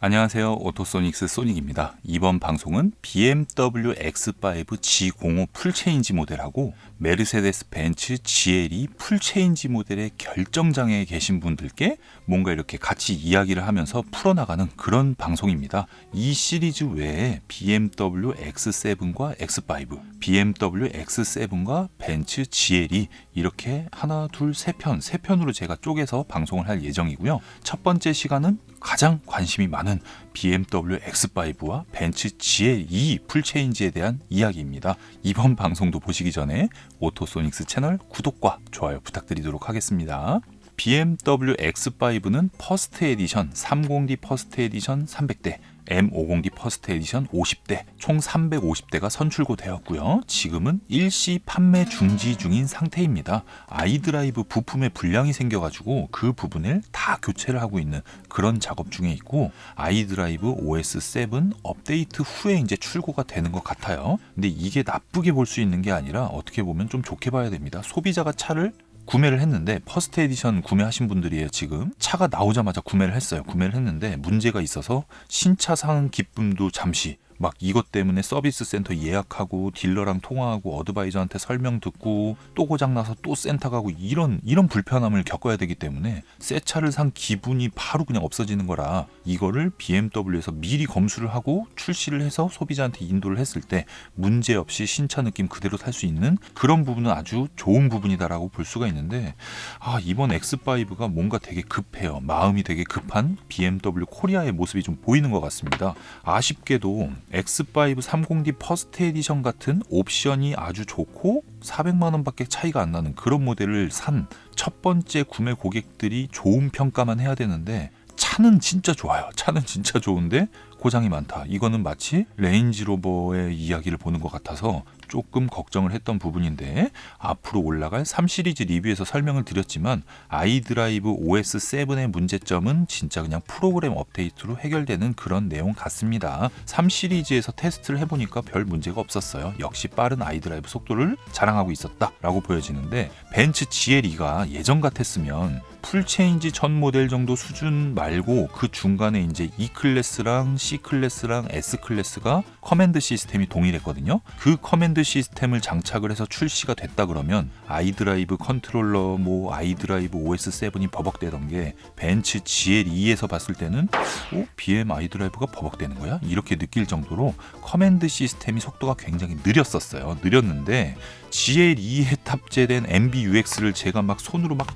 안녕하세요. 오토소닉스 소닉입니다. 이번 방송은 BMW X5 G05 풀체인지 모델하고 메르세데스 벤츠 GLE 풀체인지 모델의 결정장애에 계신 분들께 뭔가 이렇게 같이 이야기를 하면서 풀어나가는 그런 방송입니다. 이 시리즈 외에 BMW X7과 X5, BMW X7과 벤츠 GLE 이렇게 하나, 둘, 세 편, 세 편으로 제가 쪼개서 방송을 할 예정이고요. 첫 번째 시간은 가장 관심이 많은 BMW X5와 벤츠 GLE 풀체인지에 대한 이야기입니다. 이번 방송도 보시기 전에 오토소닉스 채널 구독과 좋아요 부탁드리도록 하겠습니다. BMW X5는 퍼스트 에디션 30D 퍼스트 에디션 300대 M50D 퍼스트 에디션 50대 총 350대가 선출고되었고요. 지금은 일시 판매 중지 중인 상태입니다. 아이드라이브 부품에 불량이 생겨가지고 그 부분을 다 교체를 하고 있는 그런 작업 중에 있고 아이드라이브 OS7 업데이트 후에 이제 출고가 되는 것 같아요. 근데 이게 나쁘게 볼 수 있는 게 아니라 어떻게 보면 좀 좋게 봐야 됩니다. 소비자가 차를 구매를 했는데 퍼스트 에디션 구매하신 분들이에요 지금. 차가 나오자마자 구매를 했어요. 구매를 했는데 문제가 있어서 신차 사는 기쁨도 잠시 막 이것 때문에 서비스 센터 예약하고 딜러랑 통화하고 어드바이저한테 설명 듣고 또 고장 나서 또 센터 가고 이런 이런 불편함을 겪어야 되기 때문에 새 차를 산 기분이 바로 그냥 없어지는 거라 이거를 BMW에서 미리 검수를 하고 출시를 해서 소비자한테 인도를 했을 때 문제 없이 신차 느낌 그대로 살수 있는 그런 부분은 아주 좋은 부분이다라고 볼 수가 있는데 아 이번 X5가 뭔가 되게 급해요. 마음이 되게 급한 BMW 코리아의 모습이 좀 보이는 것 같습니다. 아쉽게도 X5 30D 퍼스트 에디션 같은 옵션이 아주 좋고 400만 원 밖에 차이가 안 나는 그런 모델을 산 첫 번째 구매 고객들이 좋은 평가만 해야 되는데 차는 진짜 좋아요. 차는 진짜 좋은데 고장이 많다. 이거는 마치 레인지로버의 이야기를 보는 것 같아서 조금 걱정을 했던 부분인데 앞으로 올라갈 3 시리즈 리뷰에서 설명을 드렸지만 아이드라이브 OS 7의 문제점은 진짜 그냥 프로그램 업데이트로 해결되는 그런 내용 같습니다. 3 시리즈에서 테스트를 해보니까 별 문제가 없었어요. 역시 빠른 아이드라이브 속도를 자랑하고 있었다라고 보여지는데 벤츠 GLE가 예전 같았으면 풀체인지 전 모델 정도 수준 말고 그 중간에 이제 E 클래스랑 C 클래스랑 S 클래스가 커맨드 시스템이 동일했거든요. 그 커맨드 시스템을 장착을 해서 출시가 됐다 그러면 아이드라이브 컨트롤러 뭐 아이드라이브 OS 7이 버벅대던 게 벤츠 GL2에서 봤을 때는 어? BM 아이드라이브가 버벅대는 거야? 이렇게 느낄 정도로 커맨드 시스템이 속도가 굉장히 느렸었어요. 느렸는데 GL2에 탑재된 MBUX를 제가 막 손으로 막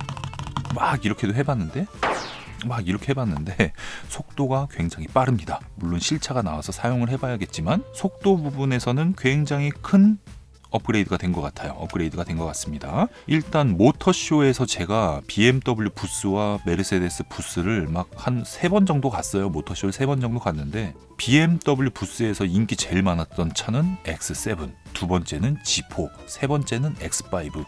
막 이렇게도 해봤는데 막 이렇게 해봤는데 속도가 굉장히 빠릅니다. 물론 실차가 나와서 사용을 해봐야겠지만 속도 부분에서는 굉장히 큰 업그레이드가 된 것 같아요. 업그레이드가 된 것 같습니다. 일단 모터쇼에서 제가 BMW 부스와 메르세데스 부스를 막 한 세 번 정도 갔어요. 모터쇼를 세 번 정도 갔는데 BMW 부스에서 인기 제일 많았던 차는 X7, 두 번째는 G4, 세 번째는 X5.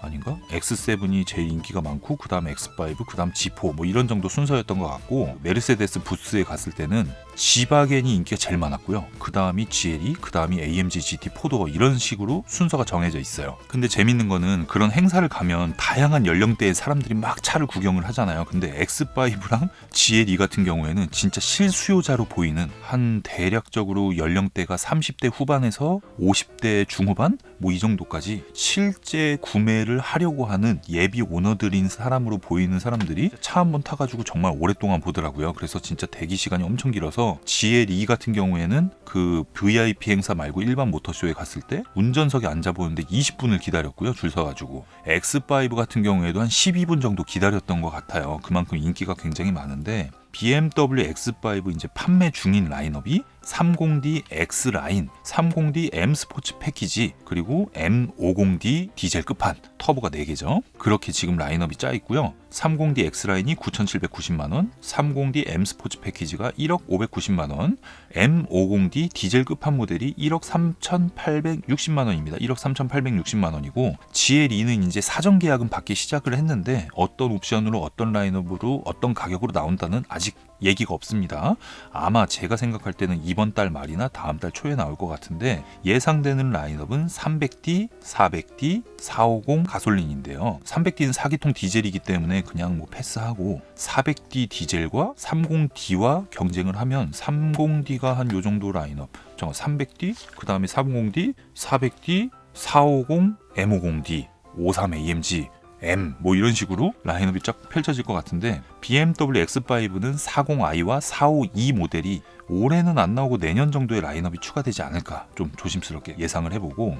아닌가? X7이 제일 인기가 많고 그 다음 X5, 그 다음 G4 뭐 이런 정도 순서였던 것 같고 메르세데스 부스에 갔을 때는 G바겐이 인기가 제일 많았고요. 그 다음이 GLE, 그 다음이 AMG GT 4도어 이런 식으로 순서가 정해져 있어요. 근데 재밌는 거는 그런 행사를 가면 다양한 연령대의 사람들이 막 차를 구경을 하잖아요. 근데 X5랑 GLE 같은 경우에는 진짜 실수요자로 보이는 한 대략적으로 연령대가 30대 후반에서 50대 중후반 뭐 이 정도까지 실제 구매를 하려고 하는 예비 오너들인 사람으로 보이는 사람들이 차 한 번 타가지고 정말 오랫동안 보더라고요. 그래서 진짜 대기 시간이 엄청 길어서 GL2 같은 경우에는 그 VIP 행사 말고 일반 모터쇼에 갔을 때 운전석에 앉아 보는데 20분을 기다렸고요. 줄 서가지고 X5 같은 경우에도 한 12분 정도 기다렸던 것 같아요. 그만큼 인기가 굉장히 많은데 BMW X5 이제 판매 중인 라인업이 30D X 라인, 30D M 스포츠 패키지, 그리고 M50D 디젤 끝판 터보가 4개죠. 그렇게 지금 라인업이 짜 있고요. 30D X 라인이 9,790만 원, 30D M 스포츠 패키지가 1억 590만 원, M50D 디젤 끝판 모델이 1억 3,860만 원입니다. 1억 3,860만 원이고 GL2는 이제 사전 계약은 받기 시작을 했는데 어떤 옵션으로 어떤 라인업으로 어떤 가격으로 나온다는 아직 얘기가 없습니다. 아마 제가 생각할 때는 이번 달 말이나 다음 달 초에 나올 것 같은데 예상되는 라인업은 300D, 400D, 450 가솔린인데요. 300D는 4기통 디젤이기 때문에 그냥 뭐 패스하고 400D 디젤과 30D와 경쟁을 하면 30D가 한 요 정도 라인업. 잠깐 300D, 그 다음에 350D, 400D, 450, M50D, 53 AMG, M 뭐 이런 식으로 라인업이 쫙 펼쳐질 것 같은데 BMW X5는 40i와 452 모델이 올해는 안 나오고 내년 정도의 라인업이 추가되지 않을까 좀 조심스럽게 예상을 해보고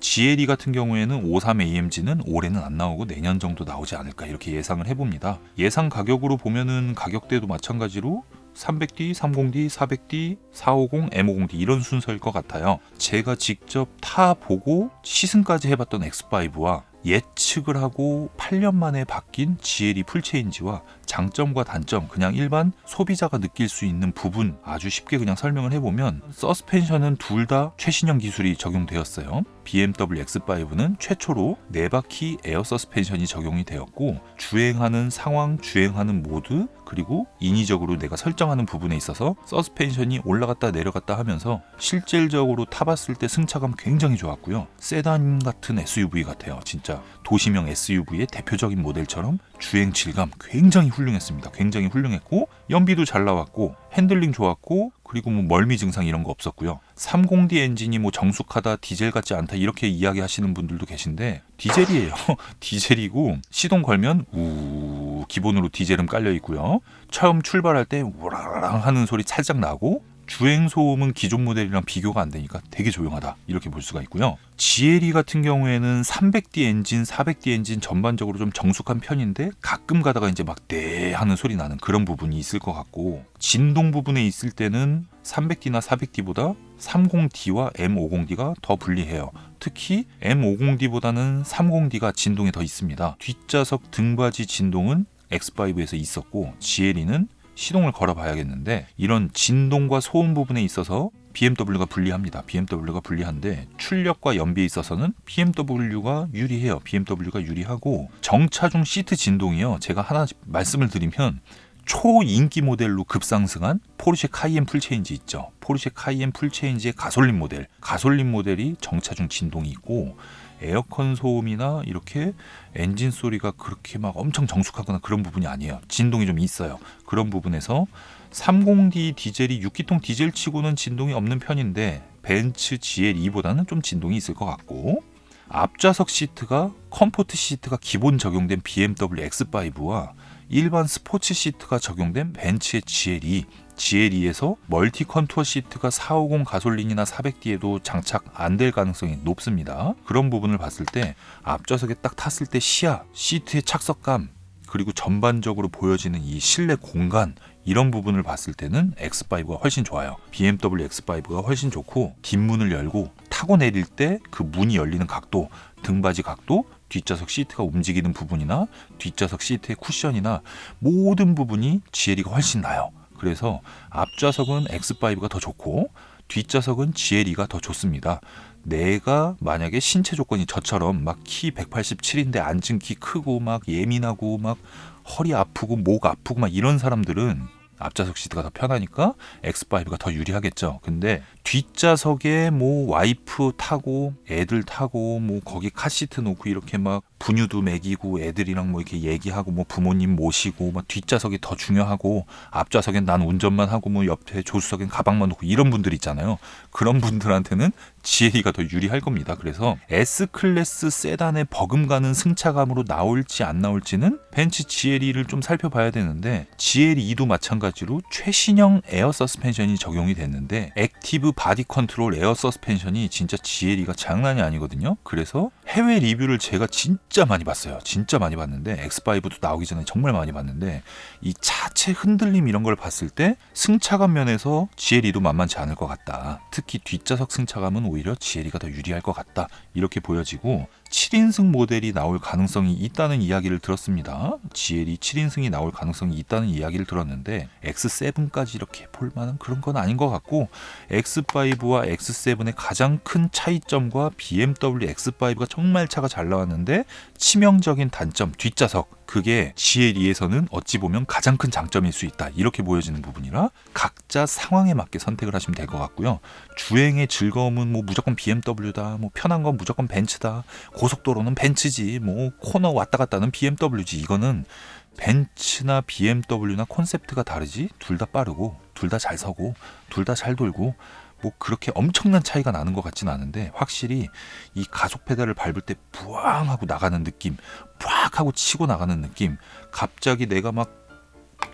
GLE 같은 경우에는 53 AMG는 올해는 안 나오고 내년 정도 나오지 않을까 이렇게 예상을 해봅니다. 예상 가격으로 보면은 가격대도 마찬가지로 300D, 30D, 400D, 450, M50D 이런 순서일 것 같아요. 제가 직접 타 보고 시승까지 해봤던 X5와 예측을 하고 8년 만에 바뀐 GLE 풀체인지와 장점과 단점 그냥 일반 소비자가 느낄 수 있는 부분 아주 쉽게 그냥 설명을 해보면 서스펜션은 둘 다 최신형 기술이 적용되었어요. BMW X5는 최초로 네 바퀴 에어 서스펜션이 적용이 되었고 주행하는 상황, 주행하는 모드 그리고 인위적으로 내가 설정하는 부분에 있어서 서스펜션이 올라갔다 내려갔다 하면서 실질적으로 타봤을 때 승차감 굉장히 좋았고요. 세단 같은 SUV 같아요. 진짜 도시명 SUV의 대표적인 모델처럼 주행 질감 굉장히 훌륭했습니다. 굉장히 훌륭했고 연비도 잘 나왔고 핸들링 좋았고 그리고 뭐 멀미 증상 이런 거 없었고요. 30D 엔진이 뭐 정숙하다 디젤 같지 않다 이렇게 이야기하시는 분들도 계신데 디젤이에요. 디젤이고 시동 걸면 우 기본으로 디젤음 깔려 있고요. 처음 출발할 때 우라랑 하는 소리 살짝 나고 주행 소음은 기존 모델이랑 비교가 안 되니까 되게 조용하다 이렇게 볼 수가 있고요. GLE 같은 경우에는 300D 엔진, 400D 엔진 전반적으로 좀 정숙한 편인데 가끔 가다가 이제 막 네 하는 소리 나는 그런 부분이 있을 것 같고 진동 부분에 있을 때는 300D나 400D보다 30D와 M50D가 더 불리해요. 특히 M50D보다는 30D가 진동이 더 있습니다. 뒷좌석 등받이 진동은 X5에서 있었고 GLE는 시동을 걸어 봐야겠는데 이런 진동과 소음 부분에 있어서 BMW가 불리합니다. BMW가 불리한데 출력과 연비에 있어서는 BMW가 유리해요. BMW가 유리하고 정차 중 시트 진동이요. 제가 하나 말씀을 드리면 초인기 모델로 급상승한 포르쉐 카이엔 풀체인지 있죠. 포르쉐 카이엔 풀체인지의 가솔린 모델. 가솔린 모델이 정차 중 진동이 있고 에어컨 소음이나 이렇게 엔진 소리가 그렇게 막 엄청 정숙하거나 그런 부분이 아니에요. 진동이 좀 있어요. 그런 부분에서 30D 디젤이 6기통 디젤 치고는 진동이 없는 편인데 벤츠 GL2보다는 좀 진동이 있을 것 같고 앞좌석 시트가 컴포트 시트가 기본 적용된 BMW X5와 일반 스포츠 시트가 적용된 벤츠의 GL2 GL2에서 멀티 컨투어 시트가 450 가솔린이나 400D에도 장착 안 될 가능성이 높습니다. 그런 부분을 봤을 때 앞좌석에 딱 탔을 때 시야, 시트의 착석감, 그리고 전반적으로 보여지는 이 실내 공간 이런 부분을 봤을 때는 X5가 훨씬 좋아요. BMW X5가 훨씬 좋고 뒷문을 열고 타고 내릴 때 그 문이 열리는 각도, 등받이 각도, 뒷좌석 시트가 움직이는 부분이나 뒷좌석 시트의 쿠션이나 모든 부분이 GLE가 훨씬 나요. 그래서 앞좌석은 X5가 더 좋고 뒷좌석은 GLE가 더 좋습니다. 내가 만약에 신체 조건이 저처럼 막 키 187인데 앉은 키 크고 막 예민하고 막 허리 아프고 목 아프고 막 이런 사람들은 앞좌석 시트가 더 편하니까 X5가 더 유리하겠죠. 근데 뒷좌석에 뭐 와이프 타고 애들 타고 뭐 거기 카시트 놓고 이렇게 막 분유도 먹이고 애들이랑 뭐 이렇게 얘기하고 뭐 부모님 모시고 막 뒷좌석이 더 중요하고 앞좌석엔 난 운전만 하고 뭐 옆에 조수석엔 가방만 놓고 이런 분들 있잖아요. 그런 분들한테는 GLE가 더 유리할 겁니다. 그래서 S 클래스 세단의 버금가는 승차감으로 나올지 안 나올지는 벤츠 GLE를 좀 살펴봐야 되는데 GLE2도 마찬가지로 최신형 에어 서스펜션이 적용이 됐는데 액티브 바디 컨트롤 에어 서스펜션이 진짜 GLE가 장난이 아니거든요. 그래서 해외 리뷰를 제가 진짜 많이 봤어요. 진짜 많이 봤는데 X5도 나오기 전에 정말 많이 봤는데 이 차체 흔들림 이런 걸 봤을 때 승차감 면에서 GLE도 만만치 않을 것 같다. 특히 뒷좌석 승차감은 오히려 GLE가 더 유리할 것 같다. 이렇게 보여지고 7인승 모델이 나올 가능성이 있다는 이야기를 들었습니다. GLE 7인승이 나올 가능성이 있다는 이야기를 들었는데 X7까지 이렇게 볼 만한 그런 건 아닌 것 같고 X5와 X7의 가장 큰 차이점과 BMW X5가 정말 차가 잘 나왔는데 치명적인 단점 뒷좌석 그게 GL2에서는 어찌 보면 가장 큰 장점일 수 있다. 이렇게 보여지는 부분이라 각자 상황에 맞게 선택을 하시면 될 것 같고요. 주행의 즐거움은 뭐 무조건 BMW다. 뭐 편한 건 무조건 벤츠다. 고속도로는 벤츠지. 뭐 코너 왔다 갔다는 BMW지. 이거는 벤츠나 BMW나 콘셉트가 다르지. 둘 다 빠르고 둘 다 잘 서고 둘 다 잘 돌고 뭐 그렇게 엄청난 차이가 나는 것 같지는 않은데 확실히 이 가속 페달을 밟을 때 부앙 하고 나가는 느낌, 팍 하고 치고 나가는 느낌. 갑자기 내가 막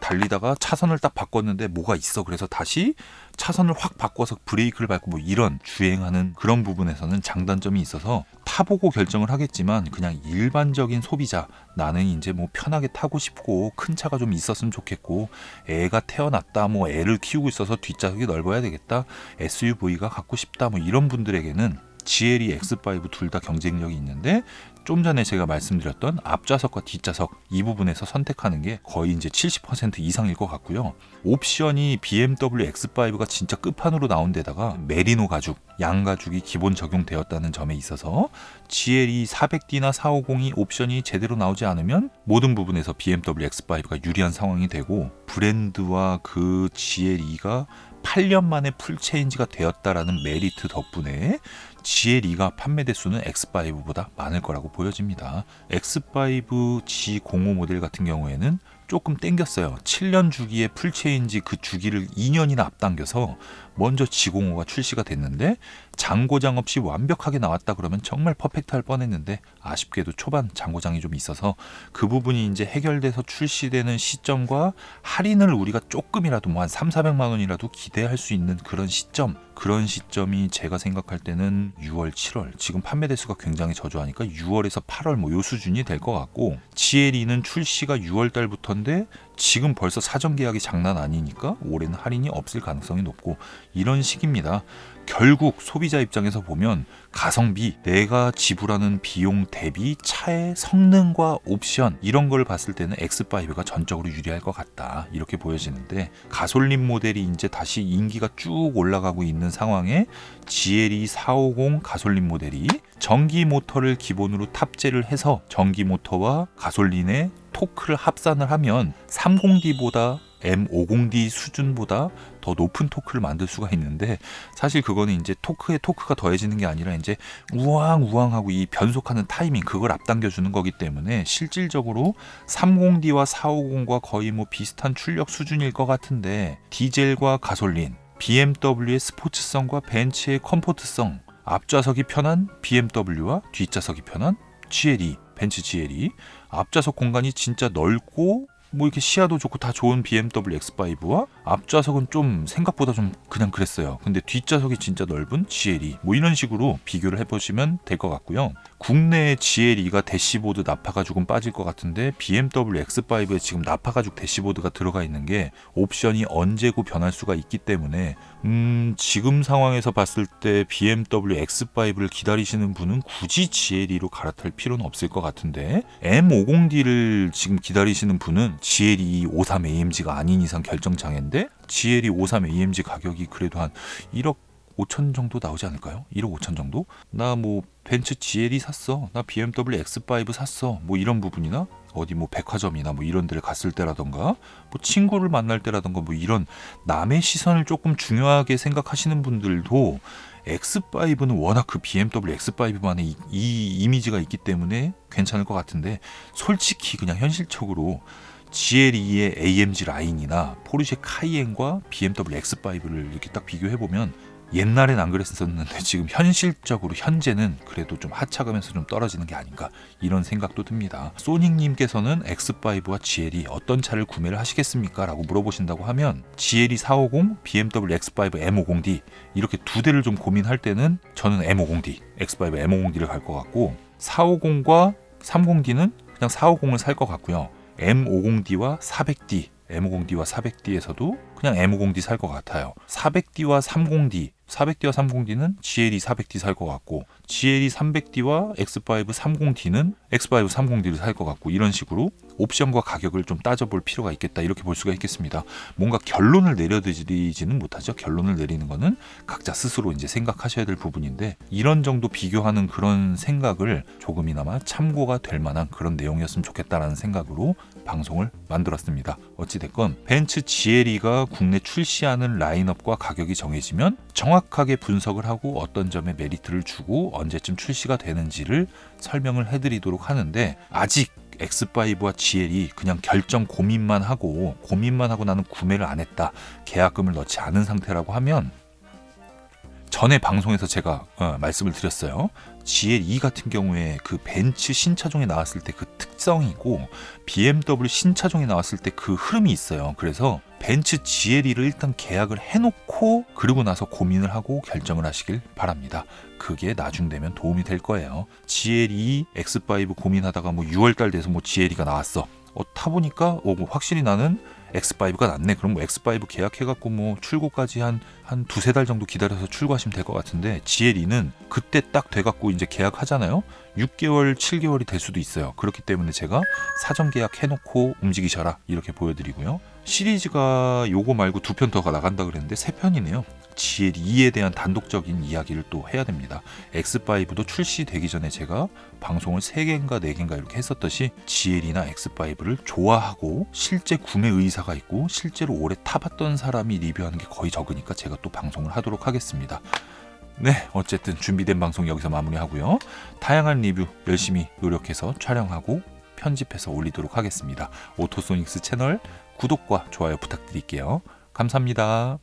달리다가 차선을 딱 바꿨는데 뭐가 있어. 그래서 다시 차선을 확 바꿔서 브레이크를 밟고 뭐 이런 주행하는 그런 부분에서는 장단점이 있어서 타보고 결정을 하겠지만 그냥 일반적인 소비자 나는 이제 뭐 편하게 타고 싶고 큰 차가 좀 있었으면 좋겠고 애가 태어났다 뭐 애를 키우고 있어서 뒷좌석이 넓어야 되겠다 SUV가 갖고 싶다 뭐 이런 분들에게는 GLE X5 둘 다 경쟁력이 있는데 좀 전에 제가 말씀드렸던 앞좌석과 뒷좌석 이 부분에서 선택하는 게 거의 이제 70% 이상일 것 같고요. 옵션이 BMW X5가 진짜 끝판으로 나온 데다가 메리노 가죽, 양 가죽이 기본 적용되었다는 점에 있어서 GLE 400D나 450이 옵션이 제대로 나오지 않으면 모든 부분에서 BMW X5가 유리한 상황이 되고 브랜드와 그 GLE가 8년 만에 풀 체인지가 되었다라는 메리트 덕분에 GL2가 판매 대 수는 X5보다 많을 거라고 보여집니다. X5 G05 모델 같은 경우에는 조금 땡겼어요. 7년 주기의 풀 체인지 그 주기를 2년이나 앞당겨서 먼저 G05가 출시가 됐는데 장고장 없이 완벽하게 나왔다 그러면 정말 퍼펙트할 뻔했는데 아쉽게도 초반 장고장이 좀 있어서 그 부분이 이제 해결돼서 출시되는 시점과 할인을 우리가 조금이라도 뭐한 3, 400만 원이라도 기대할 수 있는 그런 시점 그런 시점이 제가 생각할 때는 6월, 7월. 지금 판매 대수가 굉장히 저조하니까 6월에서 8월 뭐 요 수준이 될 것 같고 GLE는 출시가 6월 달부터인데 지금 벌써 사전 계약이 장난 아니니까 올해는 할인이 없을 가능성이 높고 이런 식입니다. 결국 소비자 입장에서 보면 가성비, 내가 지불하는 비용 대비 차의 성능과 옵션 이런 걸 봤을 때는 X5가 전적으로 유리할 것 같다. 이렇게 보여지는데 가솔린 모델이 이제 다시 인기가 쭉 올라가고 있는 상황에 GLE 450 가솔린 모델이 전기 모터를 기본으로 탑재를 해서 전기 모터와 가솔린의 토크를 합산을 하면 30D보다 M50D 수준보다 더 높은 토크를 만들 수가 있는데 사실 그거는 이제 토크에 토크가 더해지는 게 아니라 이제 우왕 우왕하고 이 변속하는 타이밍 그걸 앞당겨 주는 거기 때문에 실질적으로 30D와 450과 거의 뭐 비슷한 출력 수준일 것 같은데 디젤과 가솔린 BMW의 스포츠성과 벤츠의 컴포트성 앞좌석이 편한 BMW와 뒷좌석이 편한 GLE 벤츠 GLE 앞좌석 공간이 진짜 넓고 뭐 이렇게 시야도 좋고 다 좋은 BMW X5와 앞좌석은 좀 생각보다 좀 그냥 그랬어요. 근데 뒷좌석이 진짜 넓은 GLE 뭐 이런 식으로 비교를 해보시면 될 것 같고요. 국내에 GLE가 대시보드 나파 가죽은 빠질 것 같은데 BMW X5에 지금 나파 가죽 대시보드가 들어가 있는 게 옵션이 언제고 변할 수가 있기 때문에 음 지금 상황에서 봤을 때 BMW X5를 기다리시는 분은 굳이 GLE로 갈아탈 필요는 없을 것 같은데 M50D를 지금 기다리시는 분은 GLE 53 AMG가 아닌 이상 결정 장애인데 GLE 53 AMG 가격이 그래도 한 1억 5천 정도 나오지 않을까요? 1억 5천 정도? 나 뭐 벤츠 GLE 샀어. 나 BMW X5 샀어. 뭐 이런 부분이나 어디 뭐 백화점이나 뭐 이런 데를 갔을 때라던가 뭐 친구를 만날 때라던가 뭐 이런 남의 시선을 조금 중요하게 생각하시는 분들도 X5는 워낙 그 BMW X5만의 이, 이 이미지가 있기 때문에 괜찮을 것 같은데 솔직히 그냥 현실적으로 GLE의 AMG 라인이나 포르쉐 카이엔과 BMW X5를 이렇게 딱 비교해 보면 옛날엔 안 그랬었는데 지금 현실적으로 현재는 그래도 좀 하차감에서 좀 떨어지는 게 아닌가 이런 생각도 듭니다. 소닉님께서는 X5와 GLE 어떤 차를 구매를 하시겠습니까? 라고 물어보신다고 하면 GLE 450, BMW X5 M50D 이렇게 두 대를 좀 고민할 때는 저는 M50D, X5 M50D를 갈 것 같고 450과 30D는 그냥 450을 살 것 같고요. M50D와 400D, M50D와 400D에서도 그냥 M50D 살 것 같아요. 400D와 30D, 400D와 30D는 GLE 400D 살 것 같고 GLE 300D와 X5 30D는 X5 30D를 살 것 같고 이런 식으로 옵션과 가격을 좀 따져볼 필요가 있겠다 이렇게 볼 수가 있겠습니다. 뭔가 결론을 내려드리지는 못하죠. 결론을 내리는 거는 각자 스스로 이제 생각하셔야 될 부분인데 이런 정도 비교하는 그런 생각을 조금이나마 참고가 될 만한 그런 내용이었으면 좋겠다라는 생각으로 방송을 만들었습니다. 어찌됐건 벤츠 GLE가 국내 출시하는 라인업과 가격이 정해지면 정확하게 분석을 하고 어떤 점에 메리트를 주고 언제쯤 출시가 되는지를 설명을 해드리도록 하는데 아직 X5와 GL이 그냥 결정 고민만 하고 고민만 하고 나는 구매를 안 했다 계약금을 넣지 않은 상태라고 하면 전에 방송에서 제가 어, 말씀을 드렸어요. GL2 같은 경우에 그 벤츠 신차종이 나왔을 때 그 특성이고 BMW 신차종이 나왔을 때 그 흐름이 있어요. 그래서 벤츠 GL2를 일단 계약을 해놓고 그러고 나서 고민을 하고 결정을 하시길 바랍니다. 그게 나중 되면 도움이 될 거예요. GL2 X5 고민하다가 뭐 6월달 돼서 뭐 GL2가 나왔어. 어, 타보니까 어, 뭐 확실히 나는 X5가 낫네. 그럼 뭐 X5 계약해갖고 뭐 출고까지 한, 한 두세 달 정도 기다려서 출고하시면 될 것 같은데 GL2는 그때 딱 돼갖고 이제 계약하잖아요. 6개월, 7개월이 될 수도 있어요. 그렇기 때문에 제가 사전 계약해놓고 움직이셔라. 이렇게 보여드리고요. 시리즈가 요거 말고 두 편더 나간다 그랬는데 세 편이네요. GL2에 대한 단독적인 이야기를 또 해야 됩니다. X5도 출시되기 전에 제가 방송을 3개인가 4개인가 이렇게 했었듯이 GL이나 X5를 좋아하고 실제 구매 의사가 있고 실제로 오래 타봤던 사람이 리뷰하는 게 거의 적으니까 제가 또 방송을 하도록 하겠습니다. 네, 어쨌든 준비된 방송 여기서 마무리하고요. 다양한 리뷰 열심히 노력해서 촬영하고 편집해서 올리도록 하겠습니다. 오토소닉스 채널 구독과 좋아요 부탁드릴게요. 감사합니다.